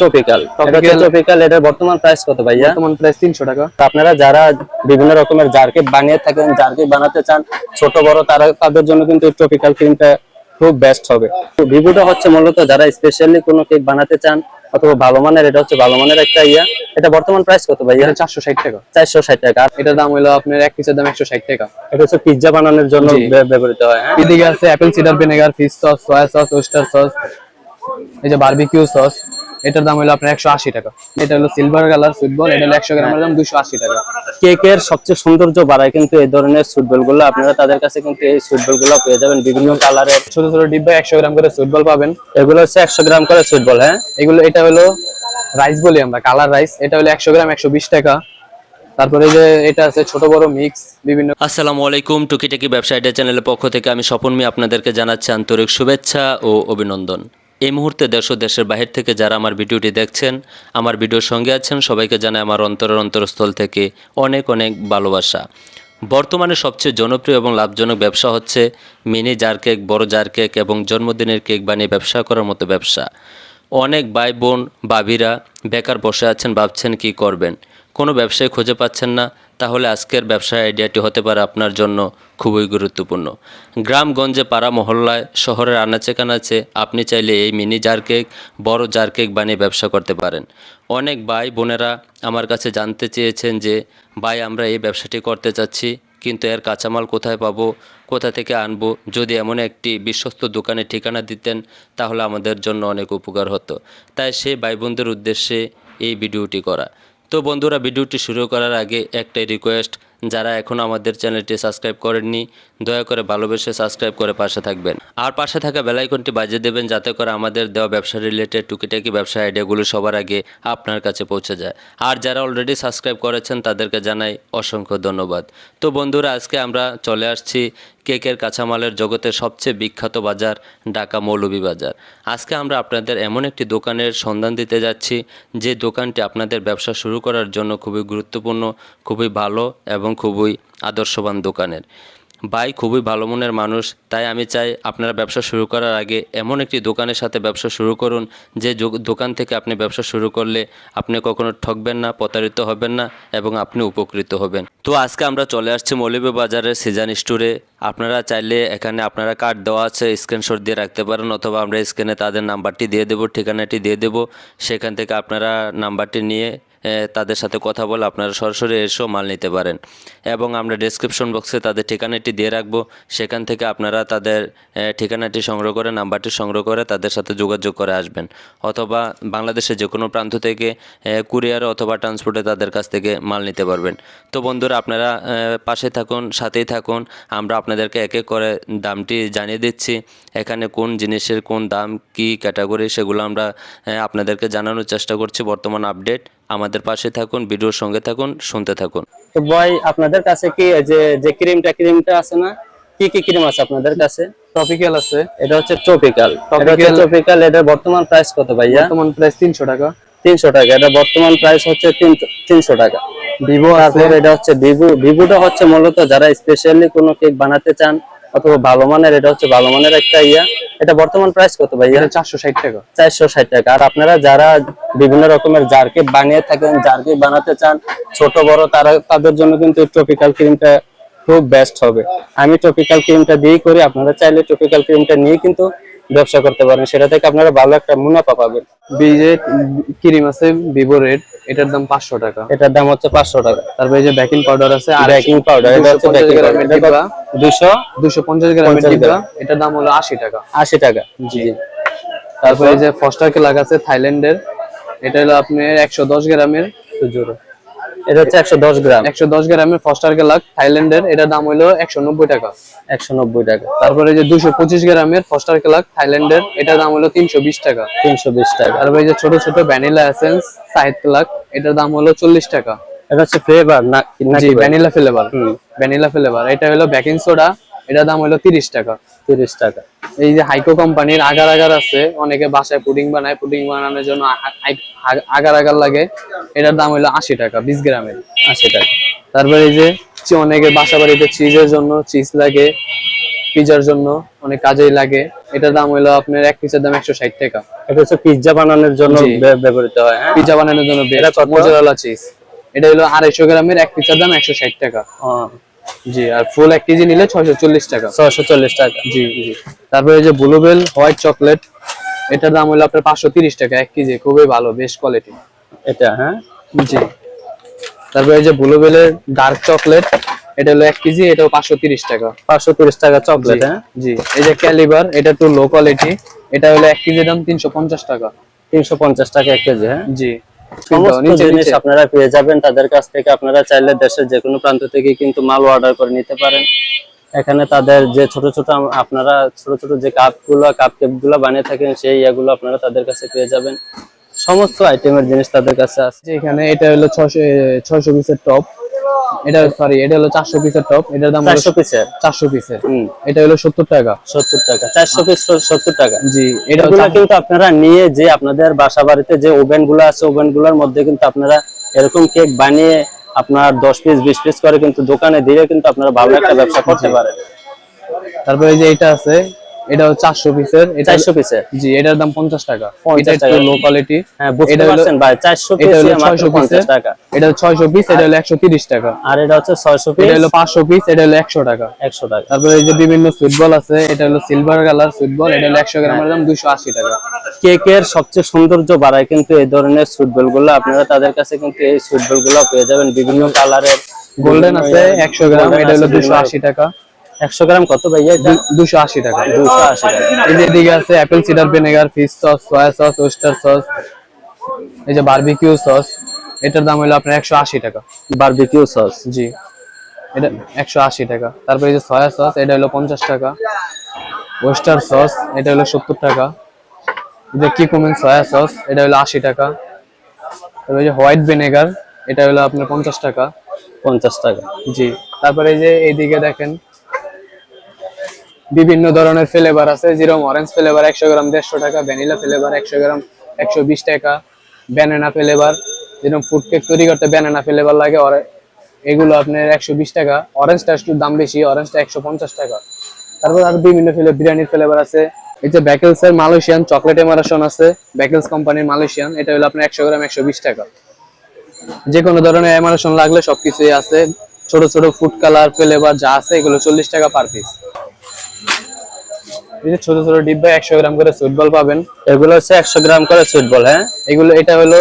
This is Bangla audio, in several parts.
ট্রপিক্যাল ট্রপিক্যাল এটার বর্তমান প্রাইস কত ভাইয়া? বর্তমান প্রাইস তিনশো টাকা। আপনারা যারা বিভিন্ন রকমের জারকে বানিয়ে থাকেন জারকে বানাতে চান ছোট বড় তারা তাদের জন্য কিন্তু ট্রপিক্যাল ক্রিমটা খুব বেস্ট হবে। তো ভিভোটা হচ্ছে মূলত যারা স্পেশালি কোনো কেক বানাতে চান অথবা ভালো মানের এটা হচ্ছে ভালো মানের একটা ইয়া। এটা বর্তমান প্রাইস কত ভাইয়া? এটা চারশো ষাট টাকা। চারশো ষাট টাকা। আর এটার দাম হলো আপনার এক পিসের দাম একশো ষাট টাকা। এটা হচ্ছে পিৎজা বানানোর জন্য ব্যবহৃত হয় হ্যাঁ? এদিকে আছে apple cider vinegar fish sauce soya sauce oyster sauce এই যে বারবিকিউ সস এটার দাম হলো আপনার একশো আশি টাকা। এটা হলো সিলভার কালার ফুটবল এটা হলো একশো গ্রামের দাম দুশো আশি টাকা। কেকের সবচেয়ে সৌন্দর্য বাড়ায় কিন্তু এই ধরনের ফুটবলগুলো আপনারা তাদের কাছে কিন্তু এই সুটবলগুলো পেয়ে যাবেন। বিভিন্ন কালারের ছোট ছোট ডিব্বা একশো গ্রাম করে ফুটবল পাবেন। এগুলো হচ্ছে একশো গ্রাম করে ফুটবল হ্যাঁ? এগুলো এটা হলো রাইস বলি আমরা কালার রাইস এটা হলো একশো গ্রাম একশো বিশ টাকা। তারপরে যে এটা আছে ছোট বড় মিক্স বিভিন্ন আসসালামু আলাইকুম টুকিটাকি ব্যবসা আইডিয়া চ্যানেলের পক্ষ থেকে আমি স্বপন মি আপনাদেরকে জানাচ্ছি আন্তরিক শুভেচ্ছা ও অভিনন্দন। এই মুহূর্তে দেশ দেশের বাহির থেকে যারা আমার ভিডিওটি দেখছেন, আমার ভিডিওর সঙ্গে আছেন, সবাইকে জানাই আমার অন্তরের অন্তরস্থল থেকে অনেক অনেক ভালোবাসা। বর্তমানে সবচেয়ে জনপ্রিয় এবং লাভজনক ব্যবসা হচ্ছে মিনি জার কেক, বড় জার কেক এবং জন্মদিনের কেক বানিয়ে ব্যবসা করার মতো ব্যবসা। অনেক ভাই বোন বাবিরা বেকার বসে আছেন, ভাবছেন কি করবেন? কোনো ব্যবসায় খুঁজে পাচ্ছেন না তাহলে আজকের ব্যবসায় আইডিয়াটি হতে পারে আপনার জন্য খুবই গুরুত্বপূর্ণ। গ্রামগঞ্জে পাড়া মহল্লায় শহরের আনাচে কানাচে আপনি চাইলে এই মিনি জার কেক, বড় জার কেক বানিয়ে ব্যবসা করতে পারেন। অনেক ভাই বোনেরা আমার কাছে জানতে চেয়েছেন যে, ভাই, আমরা এই ব্যবসাটি করতে চাচ্ছি, কিন্তু এর কাঁচামাল কোথায় পাবো? কোথা থেকে আনব? যদি এমন একটি বিশ্বস্ত দোকানে ঠিকানা দিতেন, তাহলে আমাদের জন্য অনেক উপকার হতো। তাই সেই ভাই বোনদের উদ্দেশ্যে এই ভিডিওটি করা। তো বন্ধুরা ভিডিওটি শুরু করার আগে একটাই রিকোয়েস্ট যারা এখনও আমাদের চ্যানেলটি সাবস্ক্রাইব করেননি, দয়া করে ভালোবেসে সাবস্ক্রাইব করে পাশে থাকবেন। আর পাশে থাকা বেলাইকনটি বাজিয়ে দেবেন যাতে করে আমাদের দেওয়া ব্যবসা রিলেটেড টুকিটাকি ব্যবসা আইডিয়াগুলো সবার আগে আপনার কাছে পৌঁছে যায়। আর যারা অলরেডি সাবস্ক্রাইব করেছেন, তাদেরকে জানাই অসংখ্য ধন্যবাদ। তো বন্ধুরা, আজকে আমরা চলে আসছি কেকের কাঁচামালের জগতের সবচেয়ে বিখ্যাত বাজার, ঢাকা মৌলভীবাজার আজকে আমরা আপনাদের এমন একটি দোকানের সন্ধান দিতে যাচ্ছি, যে দোকানটি আপনাদের ব্যবসা শুরু করার জন্য খুবই গুরুত্বপূর্ণ, খুবই ভালো এবং খুবই আদর্শবান দোকানের। ভাই খুবই ভালো মনের মানুষ, তাই আমি চাই আপনারা ব্যবসা শুরু করার আগে এমন একটি দোকানের সাথে ব্যবসা শুরু করুন, যে দোকান থেকে আপনি ব্যবসা শুরু করলে আপনি কখনো ঠকবেন না, প্রতারিত হবেন না এবং আপনি উপকৃত হবেন। তো আজকে আমরা চলে আসছি মৌলভী বাজারের সিজন স্টোরে আপনারা চাইলে এখানে আপনারা কার্ড দেওয়া আছে স্ক্রিনশট দিয়ে রাখতে পারেন অথবা আমরা স্ক্রিনে তাদের নাম্বারটি দিয়ে দেবো, ঠিকানাটি দিয়ে দেবো। সেখান থেকে আপনারা নাম্বারটি নিয়ে তাদের সাথে কথা বলে আপনারা সরাসরি এসেও মাল নিতে পারেন। এবং আমরা ডেসক্রিপশন বক্সে তাদের ঠিকানাটি দিয়ে রাখব। সেখান থেকে আপনারা তাদের ঠিকানাটি সংগ্রহ করে নাম্বারটি সংগ্রহ করে তাদের সাথে যোগাযোগ করে আসবেন। অথবা বাংলাদেশের যে কোনো প্রান্ত থেকে কুরিয়ার অথবা ট্রান্সপোর্টে তাদের কাছ থেকে মাল নিতে পারবেন। তো বন্ধুরা, আপনারা পাশে থাকুন, সাথেই থাকুন। আমরা আপনাদেরকে এক এক করে দামটি জানিয়ে দিচ্ছি। এখানে কোন জিনিসের কোন দাম, কি ক্যাটাগরি সেগুলো আমরা আপনাদেরকে জানানোর চেষ্টা করছি। বর্তমান আপডেট আমাদের পাশে থাকুন ভিডিওর সঙ্গে থাকুন শুনতে থাকুন। তো বয় আপনাদের কাছে কি যে যে ক্রিমটা ক্রিমটা আছে না কি কি ক্রিম আছে আপনাদের কাছে? টপিক্যাল আছে। এটা হচ্ছে ট্রপিক্যাল এটা Tropical- ট্রপিক্যাল এটার বর্তমান প্রাইস কত ভাইয়া? বর্তমান প্রাইস তিনশো টাকা। তিনশো টাকা এটা বর্তমান প্রাইস হচ্ছে তিনশো টাকা। ভিভো আছে। তারপর এটা হচ্ছে ভিভো ভিভোটা হচ্ছে মূলত যারা স্পেশালি কোনো কেক বানাতে চান অথবা ভালো মানের এটা হচ্ছে ভালো মানের একটা ইয়া। এটা বর্তমান প্রাইস কত ভাই এটা চারশো ষাট টাকা। চারশো ষাট টাকা। আর আপনারা যারা বিভিন্ন রকমের জারকে বানিয়ে থাকেন জারকে বানাতে চান ছোট বড় তারা তাদের জন্য কিন্তু ট্রপিক্যাল ক্রিমটা খুব বেস্ট হবে। আমি ট্রপিক্যাল ক্রিমটা দিয়েই করি আপনারা চাইলে ট্রপিক্যাল ক্রিমটা নিয়ে কিন্তু ব্যবসা করতে পারেন সেটা থেকে আপনারা ভালো একটা মুনাফা পাবেন। বিজে ক্রিম আছে ভিভো রেড এটার দাম পাঁচশো টাকা। এটার দাম হচ্ছে পাঁচশো টাকা। তারপরে এই যে বেকিং পাউডার আছে আর বেকিং পাউডার এটা হচ্ছে বেকিং পাউডার দুশো দুশো পঞ্চাশ গ্রামের 50 ডিব্বা। এটার দাম হলো আশি টাকা। আশি টাকা। জি তারপরে এই যে ফস্টার কেলাক আছে থাইল্যান্ডের এটা হলো আপনার একশো দশ গ্রামের জোরো এটা হচ্ছে একশো দশ গ্রাম। একশো দশ গ্রামের ফস্টার কেলাক থাইল্যান্ডের এটা দাম হলো একশো নব্বই টাকা। একশো নব্বই টাকা। তারপরে যে দুশো পঁচিশ গ্রামের ফস্টার কেলাক থাইল্যান্ডের এটা দাম হলো তিনশো বিশ টাকা। তিনশো বিশ টাকা। তারপরে এই যে ছোট ছোট ভ্যানিলা এসেন্স সাইড কেলাক এটার দাম হলো চল্লিশ টাকা। এটা হচ্ছে ফ্লেভার না ভ্যানিলা ফ্লেভার। হুম। Vanilla flavour. এটা হলো বেকিং সোডা এটার দাম হলো তিরিশ টাকা। তিরিশ টাকা। এই যে হাইকো কোম্পানির আগার আগার আছে অনেকে বাসায় পুডিং বানায় পুডিং বানানোর জন্য আগার আগার লাগে। এটার দাম হলো আশি টাকা বিশ গ্রামের আশি টাকা। তারপরে এই যে অনেকে বাসা বাড়িতে চিজের জন্য চিজ লাগে পিজার জন্য অনেক কাজেই লাগে। এটার দাম হলো আপনার এক পিসের দাম একশো ষাট টাকা। এটা হচ্ছে পিৎজা বানানোর জন্য ব্যবহৃত হয় হ্যাঁ? পিজা বানানোর জন্য এটা? মোজারেলা চিজ এটা হলো আড়াইশো গ্রামের এক পিসের দাম একশো ষাট টাকা। জি আর ফুল এক কেজি নিলে ছয়শো চল্লিশ টাকা। ছয়শো চল্লিশ টাকা। জি জি তারপরে যে ব্লুবেল হোয়াইট চকলেট এটার দাম হলো আপনার পাঁচশো তিরিশ টাকা এক কেজি খুবই ভালো বেস্ট কোয়ালিটি এটা হ্যাঁ? জি। তারপরে যে ব্লুবেলের ডার্ক চকলেট এটা হলো এক কেজি এটাও পাঁচশো তিরিশ টাকা। পাঁচশো তিরিশ টাকা চকলেট হ্যাঁ? জি। এই যে ক্যালিবার এটা একটু লো কোয়ালিটি এটা হলো এক কেজি দাম তিনশো পঞ্চাশ টাকা। তিনশো পঞ্চাশ টাকা এক কেজি হ্যাঁ? জি। সমস্ত জিনিস আপনারা পেয়ে যাবেন। তাদের কাছ থেকে আপনারা চাইলে দেশের যে কোনো প্রান্ত থেকে কিন্তু মাল অর্ডার করে নিতে পারেন। এখানে তাদের যে ছোট ছোট আপনারা ছোট ছোট যে কাপগুলো কাপ কেপগুলো বানিয়ে থাকেন সেই ইয়াগুলো আপনারা তাদের কাছে পেয়ে যাবেন। সমস্ত আইটেমের জিনিস তাদের কাছে আছে। এখানে এটা হলো ছয়শো ছয়শো পিসের টপ এটা সরি এটা হলো চারশো পিসের টপ এটার দাম চারশো পিসের চারশো পিসের হম। এটা হলো সত্তর টাকা। সত্তর টাকা। চারশো পিস সত্তর টাকা। জি এটাগুলো কিন্তু আপনারা নিয়ে যে আপনাদের বাসা বাড়িতে যে ওভেনগুলো আছে ওভেনগুলোর মধ্যে কিন্তু আপনারা এরকম কেক বানিয়ে আপনার দশ পিস বিশ পিস করে কিন্তু দোকানে দিয়ে কিন্তু আপনারা ভালো একটা ব্যবসা করতে পারেন। তারপরে এই যে এটা আছে এটা হচ্ছে চারশো পিসের চারশো পিসের জি এটার দাম পঞ্চাশ টাকা। 50 এটা একটু। লো কোয়ালিটি হ্যাঁ বুঝতে পারছেন ভাই চারশো এটা হলো ছয়শো পঞ্চাশ টাকা। এটা ছয়শো পিস এটা হলো একশো তিরিশ টাকা। আর এটা হচ্ছে ছয়শো পিস এটা হলো পাঁচশো পিস এটা হলো একশো টাকা। একশো টাকা। তারপরে এই যে বিভিন্ন সুইট বল আছে এটা হলো সিলভার কালার সুইট বল এটা হলো একশো গ্রামের দাম দুশো আশি টাকা। কেকের সবচেয়ে সৌন্দর্য বাড়ায় কিন্তু এই ধরনের সুইটবলগুলো। আপনারা তাদের কাছে কিন্তু এই সুইটবলগুলো পেয়ে যাবেন। বিভিন্ন কালারের গোল্ডেন আছে একশো গ্রাম এটা হলো দুশো আশি টাকা। একশো গ্রাম কত ভাইয়া এটা দুশো আশি টাকা দুশো আশি টাকা। এই যে এদিকে আছে apple cider vinegar fish sauce soya sauce oyster sauce এই যে বারবিকিউ সস এটার দাম হলো আপনার একশো আশি টাকা। বারবিকিউ সস জি। এটা একশো আশি টাকা। তারপরে এই যে সয়া সস এটা হলো পঞ্চাশ টাকা। ওয়েস্টার সস এটা হলো সত্তর টাকা। এই যে কিকুমেন সয়া সস এটা হলো আশি টাকা। তারপরে এই যে হোয়াইট ভিনেগার এটা হলো আপনার পঞ্চাশ টাকা। পঞ্চাশ টাকা। জি। তারপরে এই যে এইদিকে দেখেন বিভিন্ন ধরনের ফ্লেভার আছে, যেরকম অরেঞ্জ ফ্লেভার একশো গ্রাম দেড়শো টাকা ভ্যানিলা ফ্লেভার একশো গ্রাম একশো বিশ টাকা ব্যানানা ফ্লেভার যেরকম ফুড কেক তৈরি করতে ব্যানানা ফ্লেভার লাগে এগুলো আপনার একশো বিশ টাকা। অরেঞ্জটা একটু দাম বেশি অরেঞ্জটা একশো পঞ্চাশ টাকা। তারপর আর বিভিন্ন ফ্লেভার বিরিয়ানির ফ্লেভার আছে। এই যে ব্যাকেলস এর মালয়েশিয়ান চকলেট এমারেশন আছে ব্যাকেলস কোম্পানির মালয়েশিয়ান এটা হলো আপনার একশো গ্রাম একশো বিশ টাকা। যে কোনো ধরনের এমারেশন লাগলে সবকিছুই আছে, ছোট ছোট ফুড কালার ফ্লেভার যা আছে, এগুলো চল্লিশ টাকা পার পিস ছোট ছোট ডিব্বা একশো গ্রাম করে সুইট বল পাবেন। এগুলো হচ্ছে একশো গ্রাম করে সুইটবল হ্যাঁ? এগুলো, এটা হলো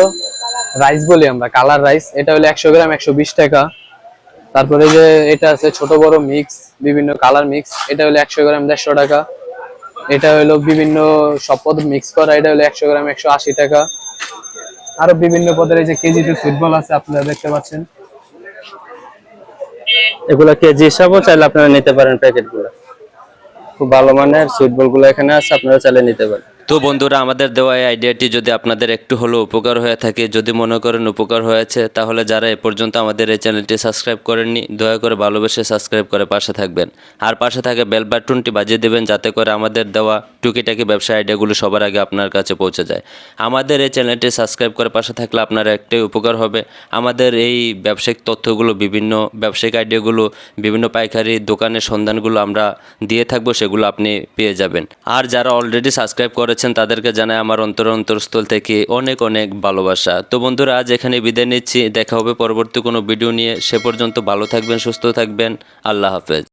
রাইস বলি আমরা কালার রাইস এটা হলো একশো গ্রাম, একশো বিশ টাকা। তারপরে যে এটা আছে ছোট বড় মিক্স বিভিন্ন কালার মিক্স এটা হলো একশো গ্রাম, দেড়শো টাকা। এটা হলো বিভিন্ন সব পদ মিক্স করা, এটা হলো একশো গ্রাম, একশো আশি টাকা। আরও বিভিন্ন পদের এই যে কেজিতে ফুটবল আছে, আপনারা দেখতে পাচ্ছেন। এগুলো কেজি হিসাবেও চাইলে আপনারা নিতে পারেন প্যাকেটগুলো খুব ভালো মানের সুইটবলগুলো এখানে আছে আপনারা চালিয়ে নিতে পারেন। তো বন্ধুরা, আমাদের দেওয়া এই আইডিয়াটি যদি আপনাদের একটু হলেও উপকার হয়ে থাকে, যদি মনে করেন উপকার হয়েছে, তাহলে যারা এ পর্যন্ত আমাদের এই চ্যানেলটি সাবস্ক্রাইব করেননি, দয়া করে ভালোবেসে সাবস্ক্রাইব করে পাশে থাকবেন। আর পাশে থাকে বেল বাটনটি বাজিয়ে দেবেন, যাতে করে আমাদের দেওয়া টুকিটাকি ব্যবসা আইডিয়াগুলো সবার আগে আপনার কাছে পৌঁছে যায়। আমাদের এই চ্যানেলটি সাবস্ক্রাইব করে পাশে থাকলে আপনার একটাই উপকার হবে, আমাদের এই ব্যবসায়িক তথ্যগুলো, বিভিন্ন ব্যবসায়িক আইডিয়াগুলো, বিভিন্ন পাইকারি দোকানের সন্ধানগুলো আমরা দিয়ে থাকব, সেগুলো আপনি পেয়ে যাবেন। আর যারা অলরেডি সাবস্ক্রাইব করেছেন, তাদেরকে জানায় আমার অন্তর অন্তরস্থল থেকে অনেক অনেক ভালোবাসা। তো বন্ধুরা, আজ এখানে বিদায় নিচ্ছি। দেখা হবে পরবর্তী কোনো ভিডিও নিয়ে। সে পর্যন্ত ভালো থাকবেন, সুস্থ থাকবেন। আল্লাহ হাফেজ।